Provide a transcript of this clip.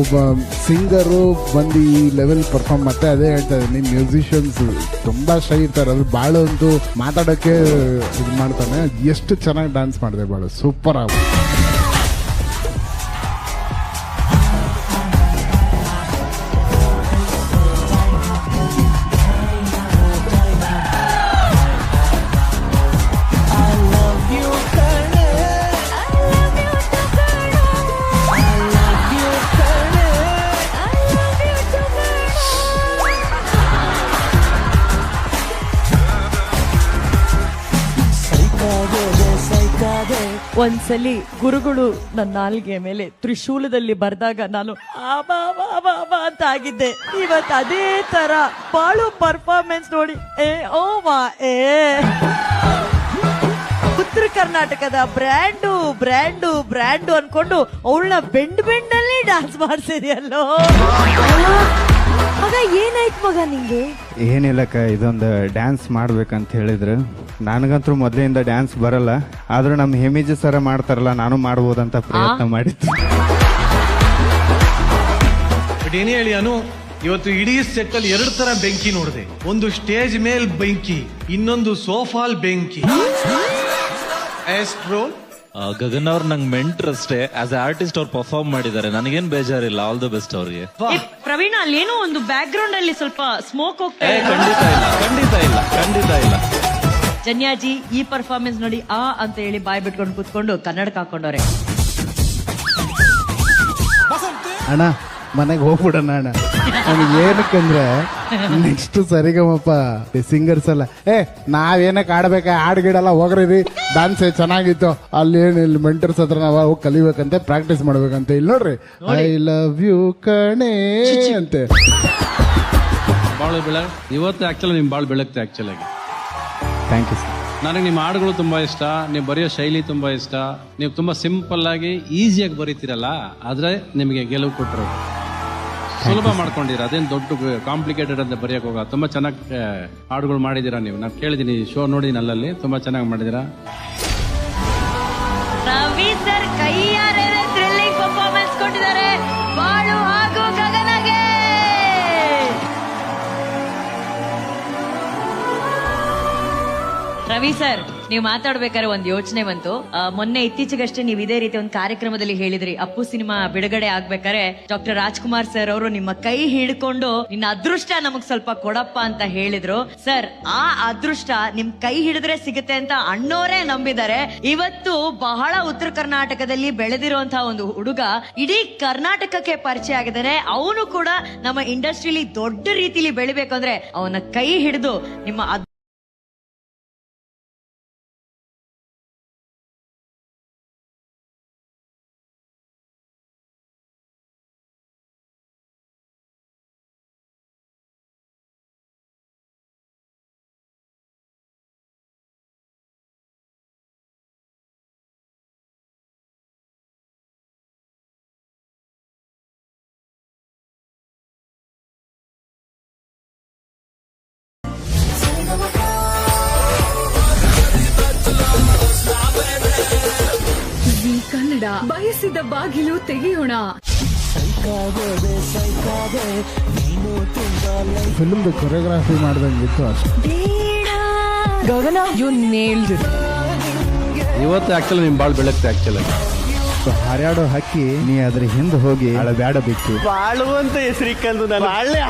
ಒಬ್ಬ ಸಿಂಗರು ಬಂದು ಈ ಲೆವೆಲ್ ಪರ್ಫಾರ್ಮ್ ಮತ್ತೆ ಅದೇ ಹೇಳ್ತಾ ಇದ್ದೀನಿ. ಮ್ಯೂಸಿಷಿಯನ್ಸ್ ತುಂಬಾ ಶೈ ಇರ್ತಾರೆ. ಅದು ಬಾಳು ಅಂತೂ ಮಾತಾಡೋಕ್ಕೆ ಇದು ಮಾಡ್ತಾನೆ. ಎಷ್ಟು ಚೆನ್ನಾಗಿ ಡ್ಯಾನ್ಸ್ ಮಾಡಿದೆ ಬಾಳು. ಸೂಪರ್ ಆಗ. ಒಂದ್ಸಲಿ ಗುರುಗಳು ನನ್ನ ನಾಲ್ಗೆ ಮೇಲೆ ತ್ರಿಶೂಲದಲ್ಲಿ ಬರೆದಾಗ ನಾನು ಅಂತ ಆಗಿದ್ದೆ. ಇವತ್ತು ಅದೇ ತರ ಬಾಳು ಪರ್ಫಾರ್ಮೆನ್ಸ್ ನೋಡಿ. ಏ, ಓ, ವಾ, ಏ. ಉತ್ತರ ಕರ್ನಾಟಕದ ಬ್ರ್ಯಾಂಡು ಬ್ರ್ಯಾಂಡು ಬ್ರ್ಯಾಂಡು ಅನ್ಕೊಂಡು ಅವಳನ್ನ ಬೆಂಡ್ ಬೆಂಡಲ್ಲಿ ಡ್ಯಾನ್ಸ್ ಮಾಡ್ಸಿದ್ಯಲ್ಲೋ. ಮಗ ಏನಾಯ್ತು ಮಗ ನಿಂಗೆ? ಏನಿಲ್ಲಕ್ಕ ಇದೊಂದು ಡ್ಯಾನ್ಸ್ ಮಾಡ್ಬೇಕಂತ ಹೇಳಿದ್ರು. ನನಗಂತೂ ಮೊದಲಿಂದ ಡ್ಯಾನ್ಸ್ ಬರಲ್ಲ. ಆದ್ರೂ ನಮ್ಮ ಹೇಮಿಜಿ ಸರ ಮಾಡ್ತಾರಲ್ಲ ನಾನು ಮಾಡ್ಬೋದಂತ ಪ್ರಯತ್ನ ಮಾಡಿದ್ದು. ಬಟ್ ಏನೇ ಹೇಳಿ ಅನು. ಇವತ್ತು ಇಡೀ ಸೆಟ್ ಅಲ್ಲಿ ಎರಡು ತರ ಬೆಂಕಿ ನೋಡಿದೆ. ಒಂದು ಸ್ಟೇಜ್ ಮೇಲ್ ಬೆಂಕಿ ಇನ್ನೊಂದು ಸೋಫಾಲ್ ಬೆಂಕಿ. ಎಸ್ಟ್ರೋ ಆ, ಗಗನ್ ಅವ್ರು ನಂಗೆ ಮೆಂಟ್ರ್ ಅಷ್ಟೇ. ಆಸ್ ಎ ಆರ್ಟಿಸ್ಟ್ ಅವ್ರು ಪರ್ಫಾರ್ಮ್ ಮಾಡಿದ್ದಾರೆ. ನನಗೇನು ಬೇಜಾರಿಲ್ಲ. ಆಲ್ ದ ಬೆಸ್ಟ್ ಅವ್ರಿಗೆ. ಪ್ರವೀಣ್ ಅಲ್ಲಿ ಏನೋ ಒಂದು ಬ್ಯಾಕ್ ಗ್ರೌಂಡ್ ಅಲ್ಲಿ ಸ್ವಲ್ಪ ಸ್ಮೋಕ್ ಹೋಗ್ತಾ ಇದೆ. ಖಂಡಿತ ಇಲ್ಲ. ಖಂಡಿತ ಇಲ್ಲ. ಖಂಡಿತ ಇಲ್ಲ. ಜನ್ಯಾಜಿ ಈ ಪರ್ಫಾರ್ಮೆನ್ಸ್ ನೋಡಿ ಆ ಅಂತ ಹೇಳಿ ಬಾಯ್ ಬಿಟ್ಕೊಂಡು ಕೂತ್ಕೊಂಡು ಕನ್ನಡಕ್ಕೆ ಹಾಕೊಂಡವ್ರೆ. ಅಣ್ಣ ಮನೆಗೆ ಹೋಗ್ಬಿಡೋಣ ಅಣ್ಣ. ನನಗೆ ಏನಕ್ಕಂದ್ರೆ ನೆಕ್ಸ್ಟ್ ಸರಿಗಮಪ್ಪ ಸಿಂಗರ್ಸ್ ಎಲ್ಲ. ಏ ನಾವೇನಕ್ಕೆ ಆಡ್ಬೇಕ ಹಾಡ್ಗಿಡಲ್ಲ ಹೋಗ್ರಿ ಡ್ಯಾನ್ಸ್ ಚೆನ್ನಾಗಿತ್ತು. ಅಲ್ಲಿ ಏನು ಇಲ್ಲಿ ಮೆಂಟರ್ಸ್ ಹತ್ರ ನಾವು ಹೋಗಿ ಕಲಿಬೇಕಂತೆ ಪ್ರಾಕ್ಟೀಸ್ ಮಾಡ್ಬೇಕಂತ. ಇಲ್ಲಿ ನೋಡ್ರಿ ಐ ಲವ್ ಯು ಕಣೆ ಅಂತೆ. ಬಾಳು ಬೆಳ ಇವತ್ತು ಆಕ್ಚುಲಿ ನಿಮ್ ಬಾಳು ಬೆಳಗ್ತೆ ಆಕ್ಚುಲ್ ಥ್ಯಾಂಕ್ ಯು ಸರ್ ನನಗೆ ನಿಮ್ಮ ಹಾಡುಗಳು ತುಂಬಾ ಇಷ್ಟ ನೀವು ಬರೆಯೋ ಶೈಲಿ ತುಂಬಾ ಇಷ್ಟ. ನೀವು ತುಂಬಾ ಸಿಂಪಲ್ ಆಗಿ ಈಸಿಯಾಗಿ ಬರೀತಿರಲ್ಲ ಆದ್ರೆ ನಿಮಗೆ ಗೆಲುವು ಕೊಟ್ಟರು ಸುಲಭ ಮಾಡ್ಕೊಂಡಿರ. ಅದೇನು ದೊಡ್ಡ ಕಾಂಪ್ಲಿಕೇಟೆಡ್ ಅಂತ ಬರೆಯಕ್ ಹೋಗ. ತುಂಬಾ ಚೆನ್ನಾಗಿ ಹಾಡುಗಳು ಮಾಡಿದೀರಾ ನೀವು. ನಾನು ಕೇಳಿದೀನಿ ಶೋ ನೋಡಿ ಅಲ್ಲಲ್ಲಿ ತುಂಬಾ ಚೆನ್ನಾಗಿ ಮಾಡಿದೀರಾ. ರವಿ ಸರ್ ಪರ್ಫಾರ್ಮೆನ್ಸ್ ಕೊಟ್ಟಿದ್ದಾರೆ. ರವಿ ಸರ್ ನೀವು ಮಾತಾಡ್ಬೇಕಾದ್ರೆ ಒಂದು ಯೋಚನೆ ಬಂತು. ಮೊನ್ನೆ ಇತ್ತೀಚೆಗಷ್ಟೇ ನೀವು ಇದೇ ರೀತಿ ಒಂದು ಕಾರ್ಯಕ್ರಮದಲ್ಲಿ ಹೇಳಿದ್ರಿ. ಅಪ್ಪು ಸಿನಿಮಾ ಬಿಡುಗಡೆ ಆಗ್ಬೇಕಾದ್ರೆ ಡಾಕ್ಟರ್ ರಾಜ್ಕುಮಾರ್ ಸರ್ ಅವರು ನಿಮ್ಮ ಕೈ ಹಿಡ್ಕೊಂಡು ನಿನ್ನ ಅದೃಷ್ಟ ನಮಗ್ ಸ್ವಲ್ಪ ಕೊಡಪ್ಪ ಅಂತ ಹೇಳಿದ್ರು. ಸರ್, ಆ ಅದೃಷ್ಟ ನಿಮ್ ಕೈ ಹಿಡಿದ್ರೆ ಸಿಗುತ್ತೆ ಅಂತ ಅಣ್ಣೋರೇ ನಂಬಿದ್ದಾರೆ. ಇವತ್ತು ಬಹಳ ಉತ್ತರ ಕರ್ನಾಟಕದಲ್ಲಿ ಬೆಳೆದಿರುವಂತಹ ಒಂದು ಹುಡುಗ ಇಡೀ ಕರ್ನಾಟಕಕ್ಕೆ ಪರಿಚಯ ಆಗಿದ್ದಾರೆ. ಅವನು ಕೂಡ ನಮ್ಮ ಇಂಡಸ್ಟ್ರಿಲಿ ದೊಡ್ಡ ರೀತಿಲಿ ಬೆಳಿಬೇಕಂದ್ರೆ ಅವನ ಕೈ ಹಿಡಿದು ನಿಮ್ಮ ಬಯಸಿದ ಬಾಗಿಲು ತೆಗೆಯೋಣ. ಫಿಲ್ಮ್ ಫಿಲ್ಮ್ದು ಕೊರಿಯೋಗ್ರಾಫಿ ಮಾಡ್ದಂಗಿತ್ತು ಅಷ್ಟೇ. ಗಗನ ಯು ನೇಲ್ಡ್ ಇವತ್ತು ಆಕ್ಚುಲಿ ನಿಮ್ ಬಾಳ್ ಬೆಳಗ್ತೆ ಆಕ್ಚುಲಿ ಆಗಿ ಹಾರ್ಯಾಡೋ ಹಕ್ಕಿ ನೀ ಅದ್ರ ಹಿಂದೆ ಹೋಗಿ ಅಳಬ್ಯಾಡಬೇಕು ಬಾಳುವಂತ ಹೆಸರಿಕ್ಕಂದು ನಾನು. ಬಾಳೆ